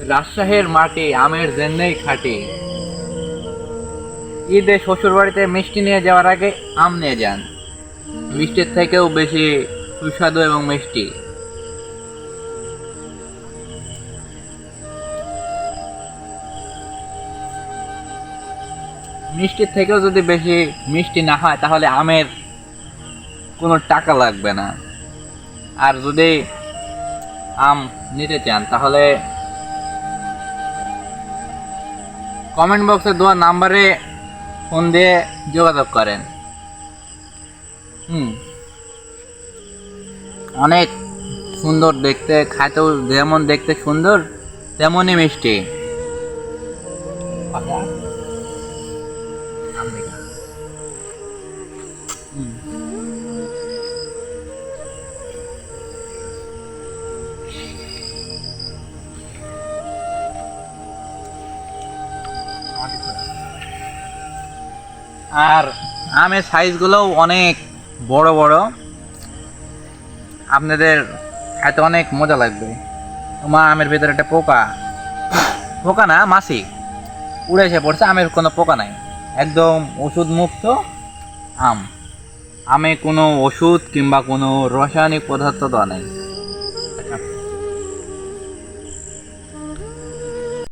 রাজশাহীর মাটি আমের জন্যই খাটি। ঈদে শ্বশুর বাড়িতে মিষ্টি নিয়ে যাওয়ার আগে আম নিয়ে যান। মিষ্টির থেকেও বেশি সুস্বাদু এবং মিষ্টি। মিষ্টির থেকেও যদি বেশি মিষ্টি না হয়, তাহলে আমের কোনো টাকা লাগবে না। আর যদি আম নিতে চান, তাহলে কমেন্ট বক্সে দেওয়া নাম্বারে ফোন দিয়ে যোগাযোগ করেন। হুম। অনেক সুন্দর দেখতে, খাইতেও যেমন দেখতে সুন্দর, তেমনই মিষ্টি। হুম। আর আমের সাইজগুলোও অনেক বড় বড়। আপনাদের খাইতে অনেক মজা লাগবে। তোমার আমের ভিতরে একটা পোকা। পোকা না, মাছি। উড়ে এসে পড়ছে, আমের কোনো পোকা নাই। একদম ওষুধ মুক্ত আম। আমে কোনো ওষুধ কিংবা কোনো রাসায়নিক পদার্থ দেওয়া নেই।